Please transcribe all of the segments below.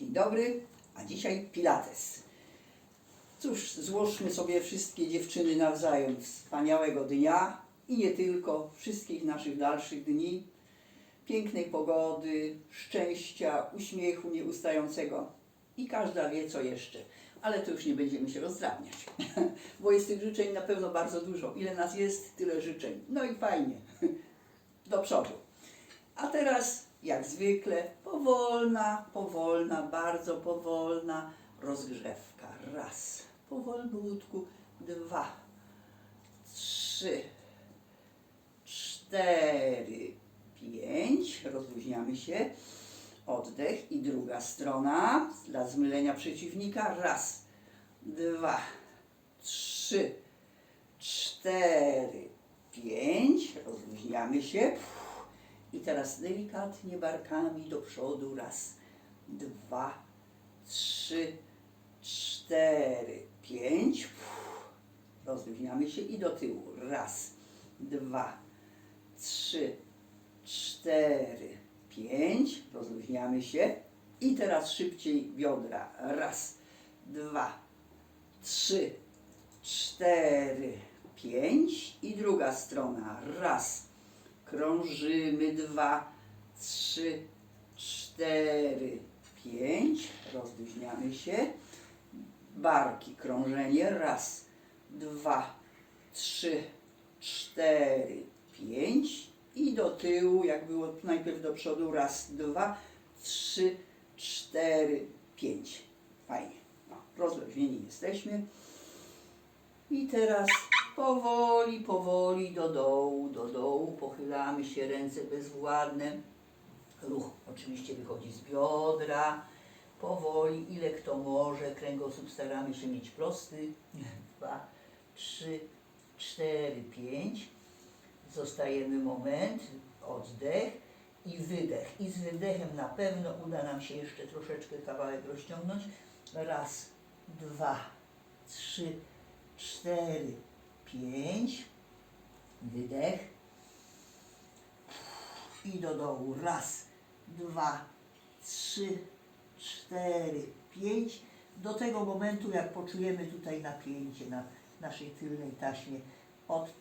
Dzień dobry, a dzisiaj Pilates. Cóż, złóżmy sobie wszystkie dziewczyny nawzajem wspaniałego dnia i nie tylko, wszystkich naszych dalszych dni, pięknej pogody, szczęścia, uśmiechu nieustającego i każda wie co jeszcze. Ale to już nie będziemy się rozdrabniać, bo jest tych życzeń na pewno bardzo dużo. Ile nas jest, tyle życzeń. No i fajnie, do przodu. A teraz, jak zwykle, powolna, powolna, bardzo powolna rozgrzewka. Raz, powolutku, dwa, trzy, cztery, pięć. Rozluźniamy się. Oddech i druga strona dla zmylenia przeciwnika. Raz, dwa, trzy, cztery, pięć. Rozluźniamy się. I teraz delikatnie barkami do przodu. Raz, dwa, trzy, cztery, pięć. Rozluźniamy się i do tyłu. Raz, dwa, trzy, cztery, pięć. Rozluźniamy się. I teraz szybciej biodra. Raz, dwa, trzy, cztery, pięć. I druga strona. Raz, krążymy. Dwa, trzy, cztery, pięć. Rozluźniamy się. Barki, krążenie. Raz, dwa, trzy, cztery, pięć. I do tyłu, jak było najpierw do przodu. Raz, dwa, trzy, cztery, pięć. Fajnie. No, rozluźnieni jesteśmy. I teraz powoli, powoli do dołu, do dołu. Pochylamy się, ręce bezwładne. Ruch oczywiście wychodzi z biodra. Powoli, ile kto może. Kręgosłup staramy się mieć prosty. Dwa, trzy, cztery, pięć. Zostajemy moment, oddech i wydech. I z wydechem na pewno uda nam się jeszcze troszeczkę kawałek rozciągnąć. Raz, dwa, trzy, cztery, pięć. Wydech. I do dołu. Raz, dwa, trzy, cztery, pięć. Do tego momentu, jak poczujemy tutaj napięcie na naszej tylnej taśmie od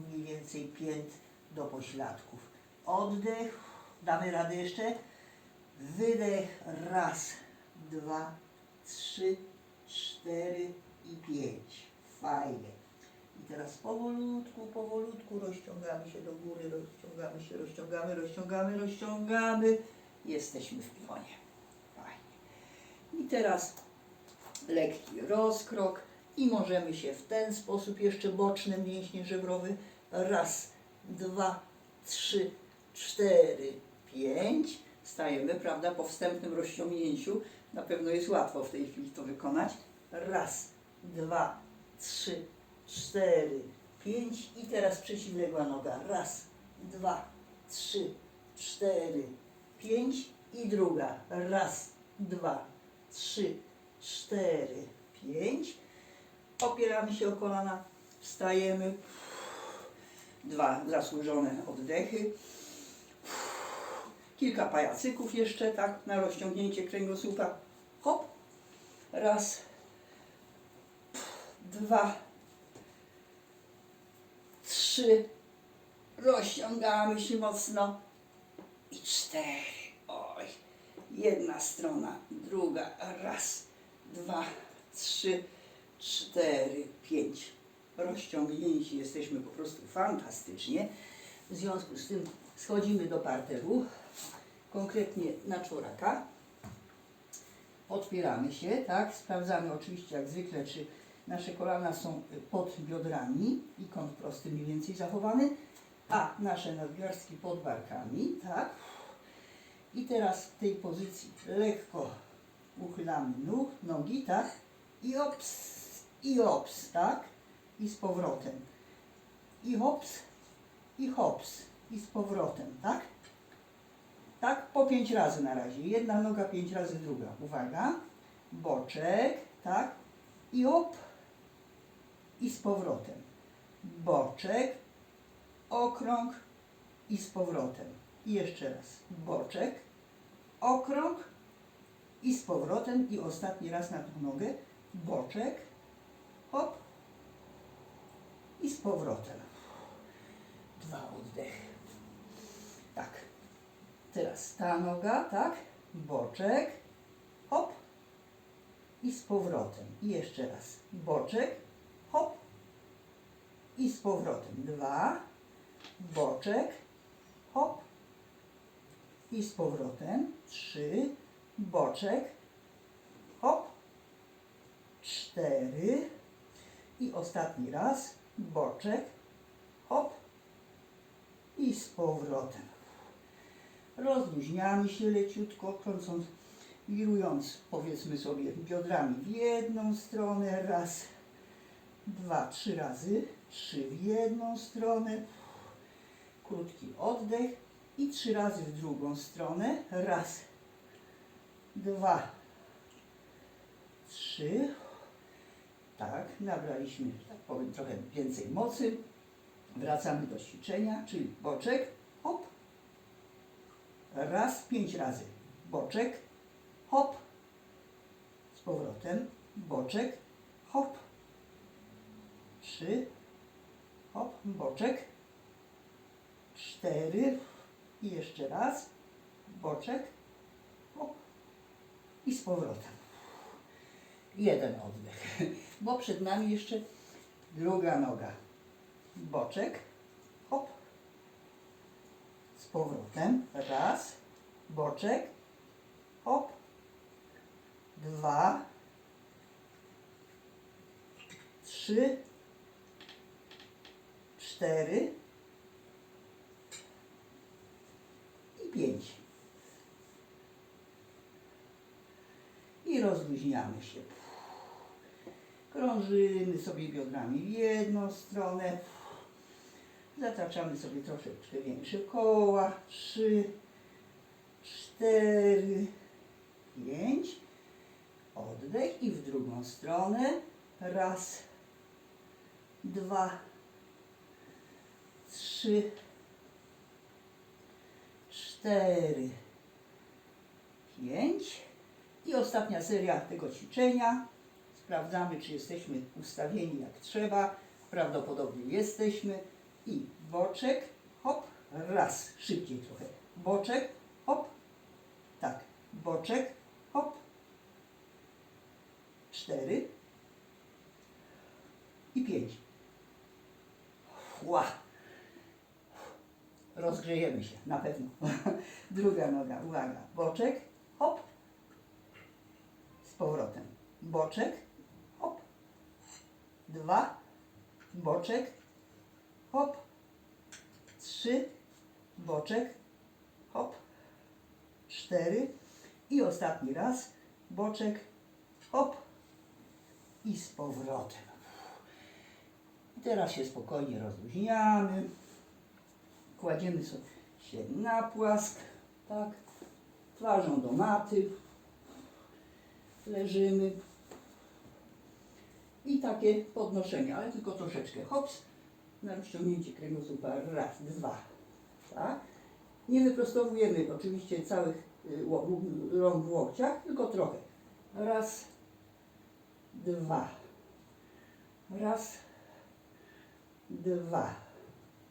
mniej więcej pięt do pośladków. Oddech. Damy radę jeszcze. Wydech. Raz, dwa, trzy, cztery i pięć. Fajnie. I teraz powolutku, powolutku rozciągamy się do góry, rozciągamy się, rozciągamy, rozciągamy, rozciągamy. Jesteśmy w pionie. Fajnie. I teraz lekki rozkrok i możemy się w ten sposób jeszcze boczne mięśnie żebrowe. Raz, dwa, trzy, cztery, pięć. Stajemy, prawda, po wstępnym rozciągnięciu. Na pewno jest łatwo w tej chwili to wykonać. Raz, dwa, trzy, cztery, pięć. I teraz przeciwległa noga. Raz, dwa, trzy, cztery, pięć. I druga. Raz, dwa, trzy, cztery, pięć. Opieramy się o kolana, wstajemy. Dwa zasłużone oddechy. Kilka pajacyków jeszcze, tak, na rozciągnięcie kręgosłupa. Hop. Raz. Dwa. Trzy. Rozciągamy się mocno. I cztery. Oj. Jedna strona, druga. Raz, dwa, trzy, cztery, pięć. Rozciągnięci jesteśmy po prostu fantastycznie. W związku z tym schodzimy do parteru, konkretnie na czworaka. Podpieramy się, tak? Sprawdzamy oczywiście jak zwykle, czy nasze kolana są pod biodrami i kąt prosty mniej więcej zachowany, a nasze nadgarstki pod barkami, tak? I teraz w tej pozycji lekko uchylamy nóg, nogi, tak? I ops, i ops, tak? I z powrotem. I hops, i hops, i z powrotem, tak? Tak, po pięć razy na razie. Jedna noga, pięć razy druga. Uwaga. Boczek, tak? I hop, i z powrotem. Boczek, okrąg i z powrotem. I jeszcze raz. Boczek, okrąg i z powrotem i ostatni raz na tą nogę, boczek, hop i z powrotem. Dwa oddechy. Tak. Teraz ta noga, tak, boczek, hop i z powrotem. I jeszcze raz, boczek, hop. I z powrotem. Dwa, boczek, hop. I z powrotem. Trzy, boczek, hop, cztery. I ostatni raz, boczek, hop. I z powrotem. Rozluźniamy się leciutko, kręcąc, wirując, powiedzmy sobie, biodrami w jedną stronę, raz, dwa, trzy razy, trzy w jedną stronę, krótki oddech i trzy razy w drugą stronę, raz, dwa, trzy, tak, nabraliśmy, tak powiem, trochę więcej mocy, wracamy do ćwiczenia, czyli boczek, hop, raz, pięć razy, boczek, hop, z powrotem, boczek, hop, trzy, hop, boczek, cztery. I jeszcze raz, boczek, hop. I z powrotem. Jeden oddech, bo przed nami jeszcze druga noga. Boczek, hop, z powrotem, raz, boczek, hop, dwa, trzy, cztery i pięć. I rozluźniamy się. Krążymy sobie biodrami w jedną stronę. Zataczamy sobie troszeczkę większe koła. Trzy, cztery, pięć. Oddech i w drugą stronę. Raz, dwa, trzy, cztery, pięć. I ostatnia seria tego ćwiczenia. Sprawdzamy, czy jesteśmy ustawieni jak trzeba. Prawdopodobnie jesteśmy. I boczek, hop, raz, szybciej trochę. Boczek, hop, tak, boczek, hop, cztery i pięć. Ła! Rozgrzejemy się, na pewno. Druga noga, uwaga, boczek, hop, z powrotem. Boczek, hop, dwa, boczek, hop, trzy, boczek, hop, cztery. I ostatni raz, boczek, hop. I z powrotem. I teraz się spokojnie rozluźniamy, kładziemy sobie się na płask, tak, twarzą do maty, leżymy. I takie podnoszenie, ale tylko troszeczkę, hops, na rozciągnięcie kręgosłupa, raz, dwa, tak. Nie wyprostowujemy oczywiście całych y, rąk w łokciach, tylko trochę. Raz, dwa, raz, dwa,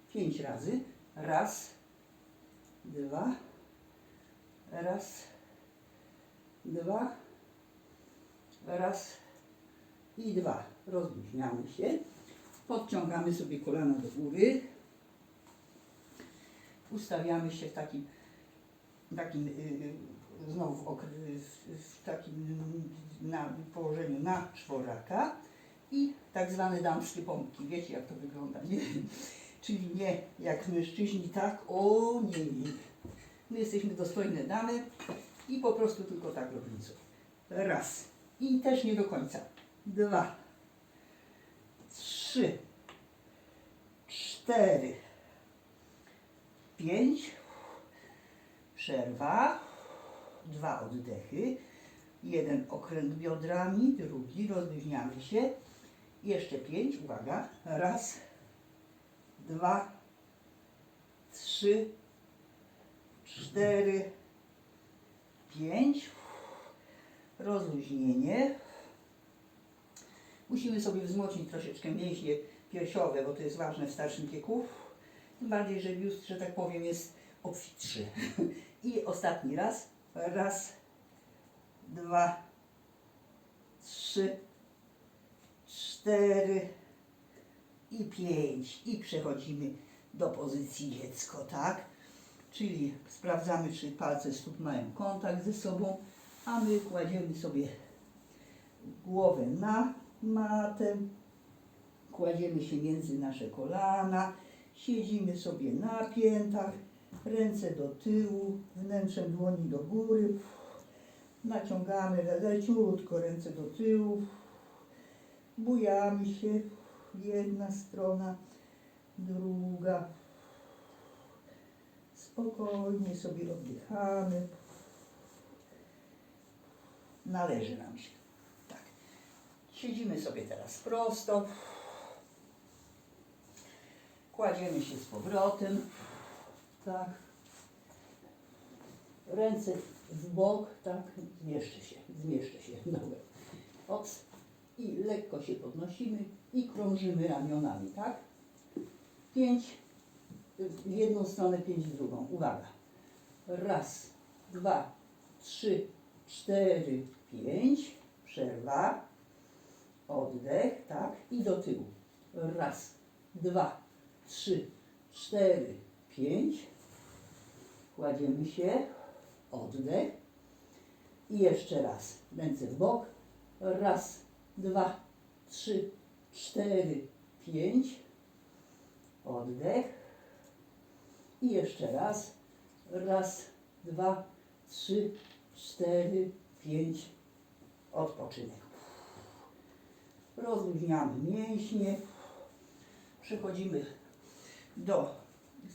pięć razy, raz, dwa, raz, dwa, raz i dwa. Rozluźniamy się. Podciągamy sobie kolana do góry. Ustawiamy się w takim, takim yy, znowu w, okry- w, w takim na, położeniu na czworaka i tak zwane damskie pompki. Wiecie jak to wygląda, nie? Czyli nie jak mężczyźni, tak, o nie, nie. My jesteśmy dostojne damy i po prostu tylko tak robimy. Raz. I też nie do końca. Dwa. Trzy. Cztery. Pięć. Przerwa. Dwa oddechy. Jeden okręt biodrami, drugi rozluźniamy się. Jeszcze pięć, uwaga. Raz, dwa, trzy, cztery, pięć. rozluźnienie. Musimy sobie wzmocnić troszeczkę mięśnie piersiowe, bo to jest ważne w starszym wieku. Tym bardziej, że biust, że tak powiem, jest obfitszy. I ostatni raz. Raz, dwa, trzy, cztery i pięć. I przechodzimy do pozycji dziecko, tak? Czyli sprawdzamy, czy palce stóp mają kontakt ze sobą, a my kładziemy sobie głowę na matę, kładziemy się między nasze kolana, siedzimy sobie na piętach, ręce do tyłu, wnętrzem dłoni do góry, naciągamy le- leciutko ręce do tyłu, bujamy się, jedna strona, druga, spokojnie sobie oddychamy, należy nam się. Tak. Siedzimy sobie teraz prosto. Kładziemy się z powrotem. Tak. Ręce w bok, tak. Zmieszczę się, zmieszczę się. Dobra. Ops. I lekko się podnosimy i krążymy ramionami, tak? Pięć w jedną stronę, pięć w drugą. Uwaga. Raz, dwa, trzy, cztery, pięć. Przerwa. Oddech, tak? I do tyłu. Raz, dwa, trzy, cztery, pięć. Kładziemy się. Oddech. I jeszcze raz. Ręce w bok. Raz, dwa, trzy, cztery, pięć. Oddech. I jeszcze raz. Raz, dwa, trzy, cztery, pięć. Odpoczynek. Rozluźniamy mięśnie. Przechodzimy do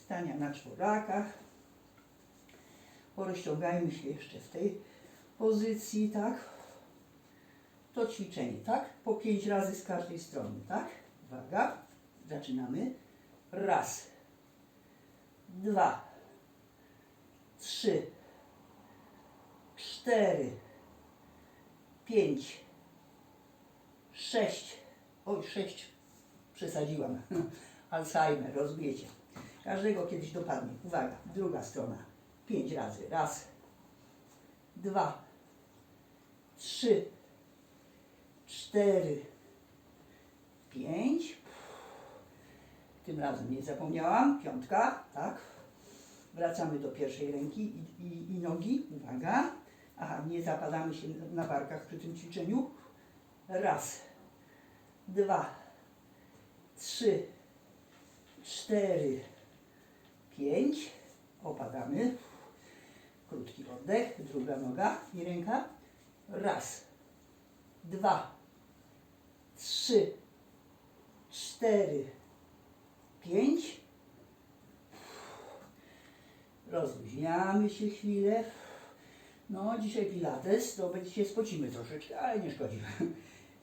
stania na czworakach. Porozciągajmy się jeszcze w tej pozycji, tak? To ćwiczenie, tak? Po pięć razy z każdej strony, tak? Uwaga. Zaczynamy. Raz, dwa, trzy, cztery, pięć, sześć. Oj, sześć przesadziłam. Alzheimer, rozbiecie. Każdego kiedyś dopadnie. Uwaga, druga strona. Pięć razy. Raz, dwa, trzy, cztery, pięć. Tym razem nie zapomniałam. Piątka, tak. Wracamy do pierwszej ręki i, i, i nogi. Uwaga. Aha, nie zapadamy się na barkach przy tym ćwiczeniu. Raz, dwa, trzy, cztery, pięć. Opadamy. Krótki oddech. Druga noga i ręka. Raz, dwa, trzy, cztery, pięć. Rozluźniamy się chwilę. No, dzisiaj pilates, to będzie się spocimy troszeczkę, ale nie szkodzi.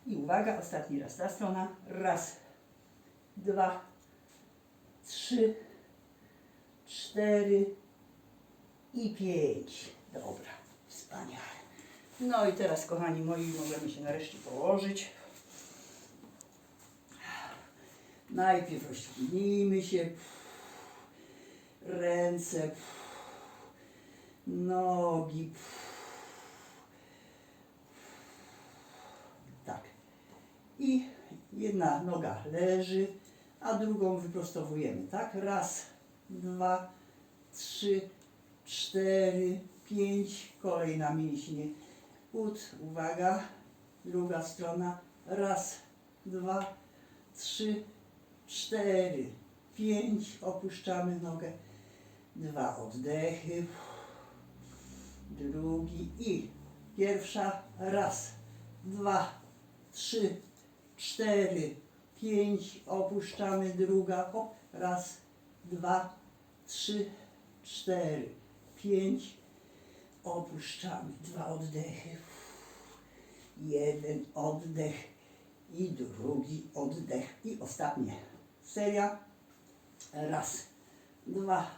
I uwaga, ostatni raz ta strona. Raz, dwa, trzy, cztery i pięć. Dobra, wspaniale. No i teraz, kochani moi, możemy się nareszcie położyć. Najpierw rozciągnijmy się. Ręce, nogi. Tak. I jedna noga leży, a drugą wyprostowujemy. Tak? Raz, dwa, trzy, cztery, pięć. Kolejna mięśnie ud. Uwaga. Druga strona. Raz, dwa, trzy, cztery, pięć. Opuszczamy nogę. Dwa oddechy. Drugi i pierwsza. Raz, dwa, trzy, cztery, pięć. Opuszczamy druga. O, raz, dwa, trzy, cztery, pięć. Opuszczamy dwa oddechy. Jeden oddech i drugi oddech. I ostatnie. Seria. Raz, dwa,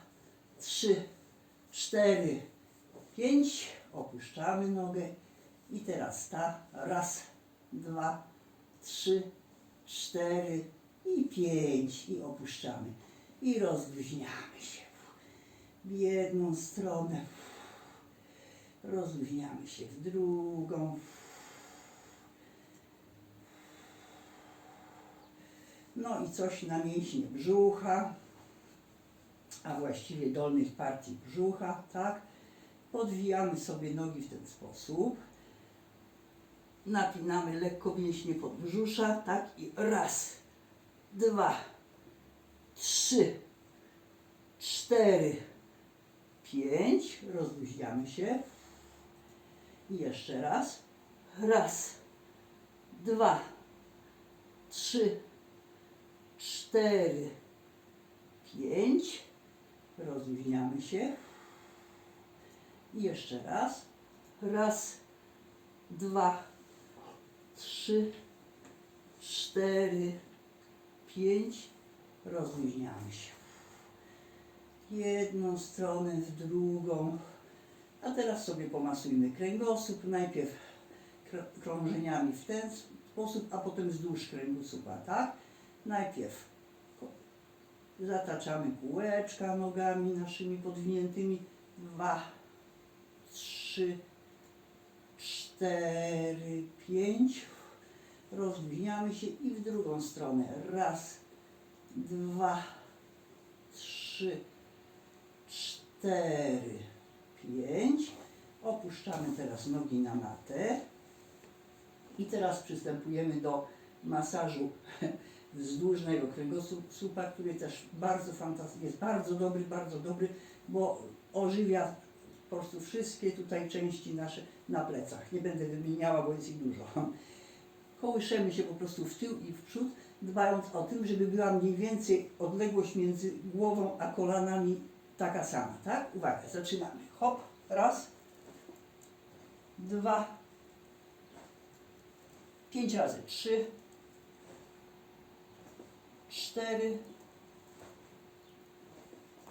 trzy, cztery, pięć. Opuszczamy nogę. I teraz ta. Raz, dwa, trzy, cztery i pięć. I opuszczamy. I rozluźniamy się. W jedną stronę. Rozluźniamy się w drugą. No i coś na mięśnie brzucha, a właściwie dolnych partii brzucha, tak? Podwijamy sobie nogi w ten sposób. Napinamy lekko mięśnie podbrzusza, tak? I raz, dwa, trzy, cztery, pięć. Rozluźniamy się. I jeszcze raz. Raz, dwa, trzy, cztery, pięć. Rozluźniamy się. I jeszcze raz. Raz, dwa, trzy, cztery, pięć. Rozluźniamy się. Jedną stronę, w drugą. A teraz sobie pomasujmy kręgosłup. Najpierw kr- krążeniami w ten sposób, a potem wzdłuż kręgosłupa, tak? Najpierw zataczamy kółeczka nogami naszymi podwiniętymi. Dwa, trzy, cztery, pięć. Rozluźniamy się i w drugą stronę. Raz, dwa, trzy, cztery, pięć. Opuszczamy teraz nogi na matę. I teraz przystępujemy do masażu wzdłużnego kręgosłupa, który też bardzo fantastyczny, jest bardzo dobry, bardzo dobry, bo ożywia po prostu wszystkie tutaj części nasze na plecach. Nie będę wymieniała, bo jest ich dużo. Kołyszemy się po prostu w tył i w przód, dbając o tym, żeby była mniej więcej odległość między głową a kolanami taka sama, tak? Uwaga, zaczynamy. Hop, raz, dwa, pięć razy, trzy, cztery,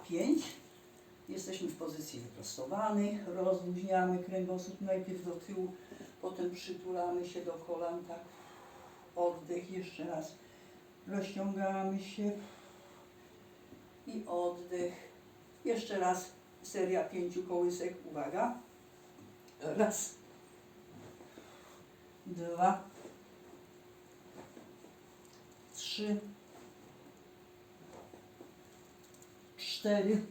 pięć. Jesteśmy w pozycji wyprostowanej, rozluźniamy kręgosłup najpierw do tyłu, potem przytulamy się do kolan, tak. Oddech jeszcze raz. Rozciągamy się i oddech. Jeszcze raz seria pięciu kołysek. Uwaga. Raz. Dwa. Trzy. Cztery.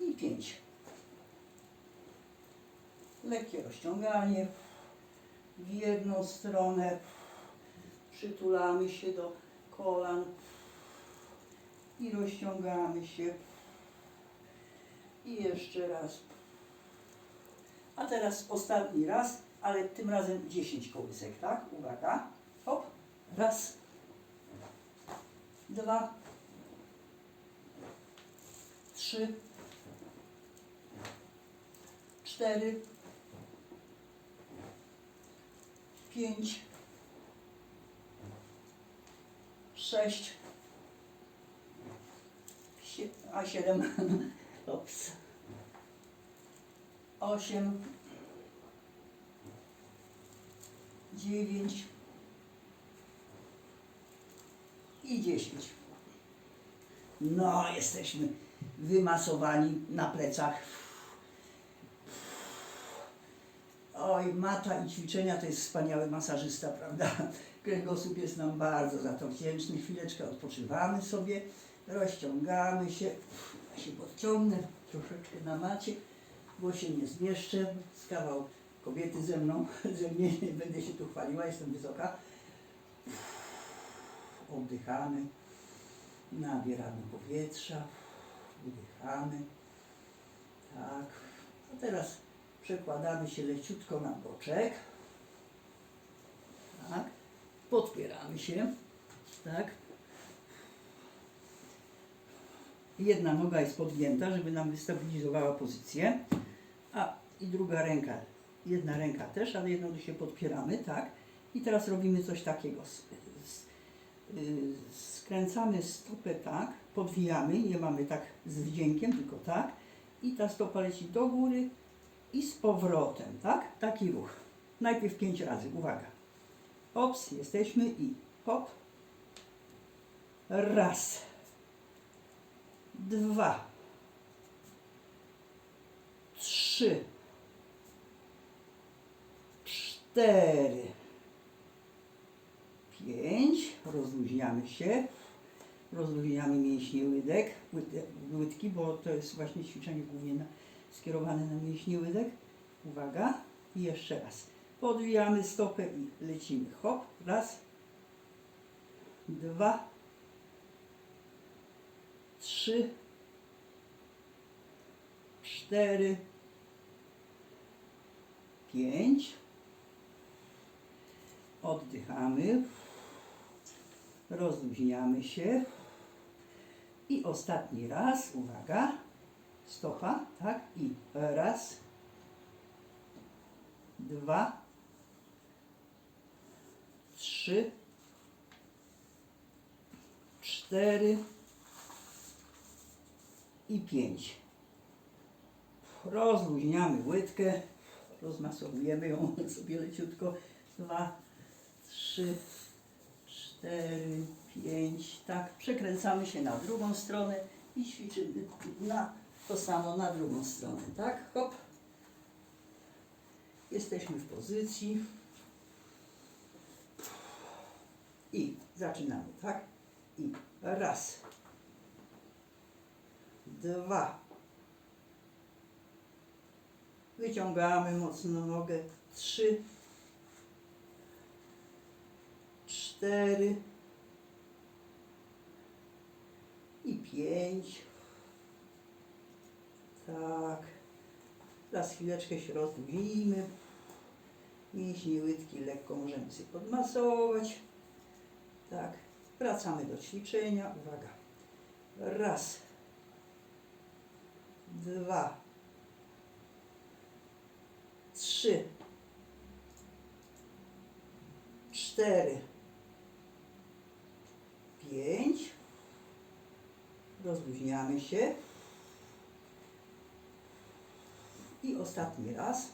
I pięć. Lekkie rozciąganie w jedną stronę. Przytulamy się do kolan i rozciągamy się. I jeszcze raz. A teraz ostatni raz, ale tym razem 10 kołysek, tak? Uwaga. Hop. Raz. Dwa. Trzy. Cztery. Pięć. Sześć. Sie- a siedem. Ops. Osiem. Dziewięć. I dziesięć. No, jesteśmy wymasowani na plecach. Oj, mata i ćwiczenia to jest wspaniały masażysta, prawda? Kręgosłup jest nam bardzo za to wdzięczny. Chwileczkę odpoczywamy sobie, rozciągamy się. Ja się podciągnę troszeczkę na macie, bo się nie zmieszczę. Z kawał kobiety ze mną, ze mnie nie będę się tu chwaliła, jestem wysoka. Oddychamy, nabieramy powietrza, wdychamy. Tak. A teraz przekładamy się leciutko na boczek. Tak. Podpieramy się. Tak. Jedna noga jest podgięta, żeby nam wystabilizowała pozycję, a i druga ręka, jedna ręka też, ale jedną się podpieramy, tak. I teraz robimy coś takiego. Y, Skręcamy stopę tak, podwijamy, nie mamy tak z wdziękiem, tylko tak. I ta stopa leci do góry i z powrotem, tak? Taki ruch. Najpierw pięć razy, uwaga. Ops, jesteśmy i hop. Raz. Dwa. Trzy. Cztery. Pięć. Rozluźniamy się. Rozluźniamy mięśnie łydek, łyd- łydki, bo to jest właśnie ćwiczenie głównie na, skierowane na mięśnie łydek. Uwaga. I jeszcze raz. Podwijamy stopę i lecimy. Hop. Raz. Dwa. Trzy. Cztery. Pięć. Oddychamy. Rozluźniamy się. I ostatni raz, uwaga, stopa, tak, i raz, dwa, trzy, cztery i pięć. Rozluźniamy łydkę, rozmasowujemy ją sobie leciutko. Dwa, trzy, cztery, pięć. Tak, przekręcamy się na drugą stronę i ćwiczymy na to samo na drugą stronę. Tak, hop. Jesteśmy w pozycji. I zaczynamy, tak? I raz, dwa. Wyciągamy mocno nogę. Trzy, cztery i pięć. Tak. Teraz chwileczkę się rozluźnijmy. Mięśnie łydki lekko możemy sobie podmasować. Tak. Wracamy do ćwiczenia. Uwaga. Raz. Dwa. Trzy. Cztery. Pięć. Rozluźniamy się. I ostatni raz.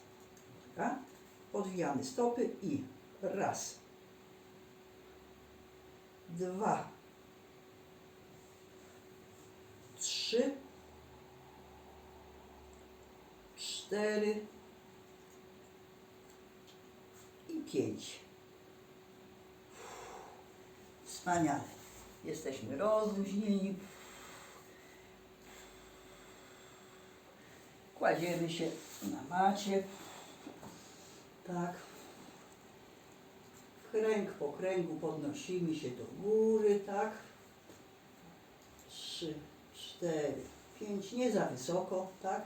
Uwaga. Podwijamy stopy i raz. Dwa. Trzy. Cztery. I pięć. Wspaniale. Jesteśmy rozluźnieni. Kładziemy się na macie. Tak. Kręg po kręgu podnosimy się do góry, tak. Trzy, cztery, pięć, nie za wysoko, tak.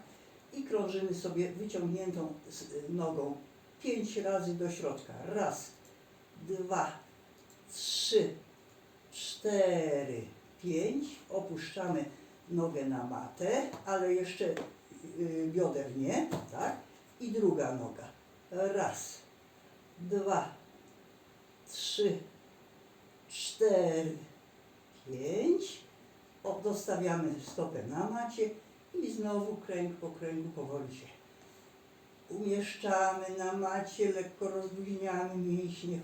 I krążymy sobie wyciągniętą s- nogą pięć razy do środka. Raz, dwa, trzy, cztery, pięć. Opuszczamy nogę na matę, ale jeszcze y, bioder nie, tak? I druga noga. Raz, dwa, trzy, cztery, pięć. O, dostawiamy stopę na macie i znowu kręg po kręgu powoli się umieszczamy na macie, lekko rozluźniamy mięśnie.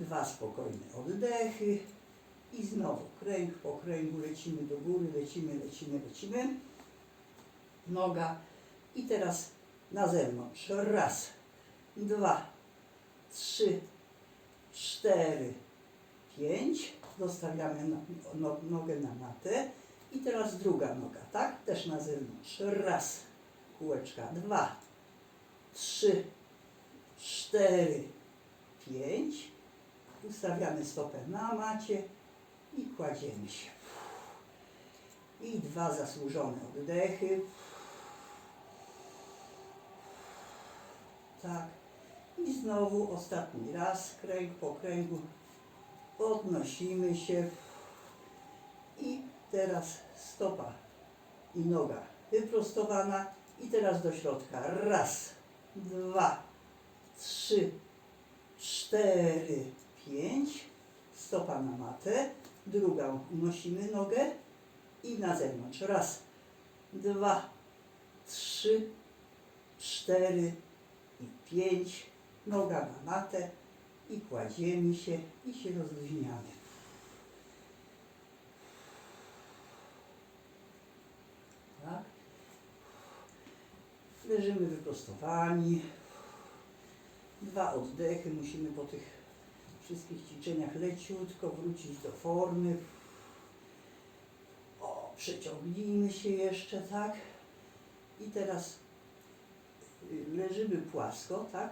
Dwa spokojne oddechy i znowu kręg po kręgu lecimy do góry, lecimy, lecimy, lecimy. Noga i teraz na zewnątrz. Raz, dwa, trzy, cztery, pięć. Dostawiamy no, no, nogę na matę. I teraz druga noga, tak? Też na zewnątrz. Raz, kółeczka. Dwa, trzy, cztery, pięć. Ustawiamy stopę na macie i kładziemy się. I dwa zasłużone oddechy. Tak. I znowu ostatni raz, kręg po kręgu. Podnosimy się. I teraz stopa i noga wyprostowana. I teraz do środka. Raz, dwa, trzy, cztery, pięć. Stopa na matę. Drugą unosimy nogę i na zewnątrz. Raz, dwa, trzy, cztery i pięć. Noga na matę i kładziemy się i się rozluźniamy. Tak. Leżymy wyprostowani. Dwa oddechy. Musimy po tych wszystkich ćwiczeniach leciutko wrócić do formy. O, przeciągnijmy się jeszcze, tak? I teraz y, leżymy płasko, tak?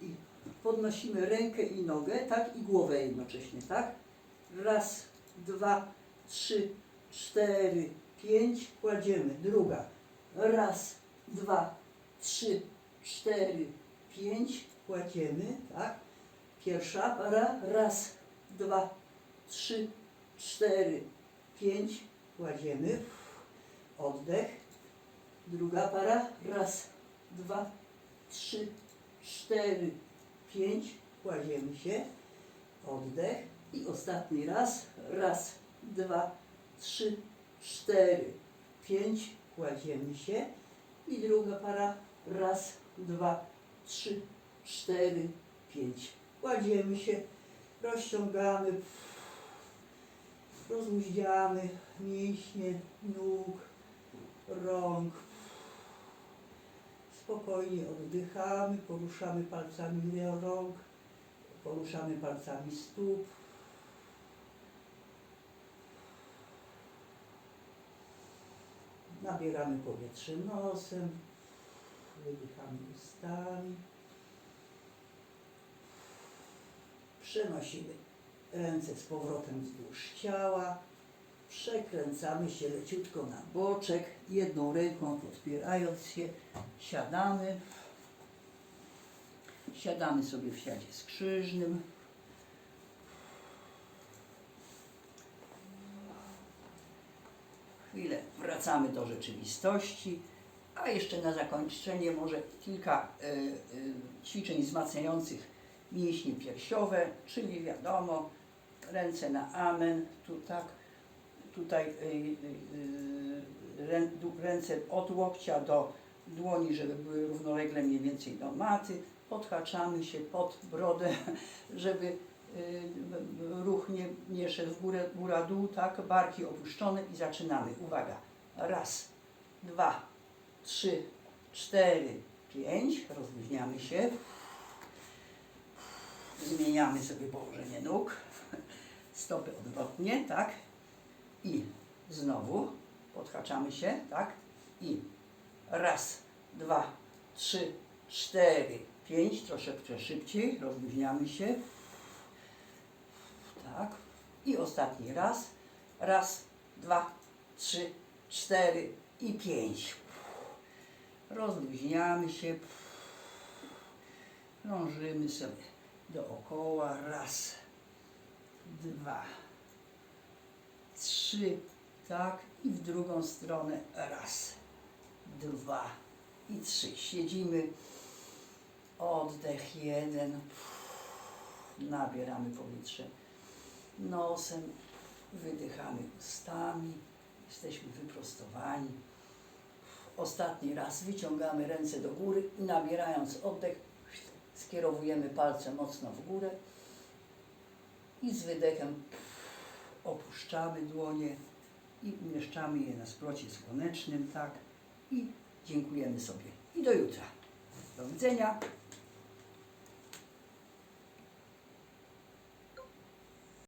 I podnosimy rękę i nogę, tak? I głowę jednocześnie, tak? Raz, dwa, trzy, cztery, pięć. Kładziemy. Druga. Raz, dwa, trzy, cztery, pięć. Kładziemy, tak? Pierwsza para. Raz, dwa, trzy, cztery, pięć. Kładziemy. Oddech. Druga para. Raz, dwa, trzy, cztery, pięć. Kładziemy się. Oddech. I ostatni raz. Raz, dwa, trzy, cztery, pięć. Kładziemy się. I druga para. Raz, dwa, trzy, cztery, pięć. Kładziemy się. Rozciągamy. Rozluźniamy mięśnie nóg, rąk. Spokojnie oddychamy, poruszamy palcami rąk, poruszamy palcami stóp. Nabieramy powietrze nosem, wydychamy ustami. Przenosimy ręce z powrotem wzdłuż ciała. Przekręcamy się leciutko na boczek, jedną ręką podpierając się, siadamy. Siadamy sobie w siadzie skrzyżnym. Chwilę wracamy do rzeczywistości, a jeszcze na zakończenie może kilka y, y, ćwiczeń wzmacniających mięśnie piersiowe, czyli wiadomo, ręce na amen, tu tak, tutaj y, y, y, ręce od łokcia do dłoni, żeby były równolegle mniej więcej do maty, podhaczamy się pod brodę, żeby ruch nie, nie szedł w górę, góra, dół, tak, barki opuszczone i zaczynamy. Uwaga, raz, dwa, trzy, cztery, pięć, rozluźniamy się, zmieniamy sobie położenie nóg, stopy odwrotnie, tak, i znowu podhaczamy się, tak, i raz, dwa, trzy, cztery, pięć, troszeczkę szybciej, rozluźniamy się, tak, i ostatni raz, raz, dwa, trzy, cztery i pięć. Rozluźniamy się, krążymy sobie dookoła, raz, dwa, trzy, tak, i w drugą stronę, raz, dwa i trzy. Siedzimy, oddech jeden, nabieramy powietrze nosem, wydychamy ustami, jesteśmy wyprostowani. Ostatni raz wyciągamy ręce do góry i nabierając oddech, skierowujemy palce mocno w górę i z wydechem opuszczamy dłonie i umieszczamy je na splocie słonecznym, tak, i dziękujemy sobie. I do jutra. Do widzenia.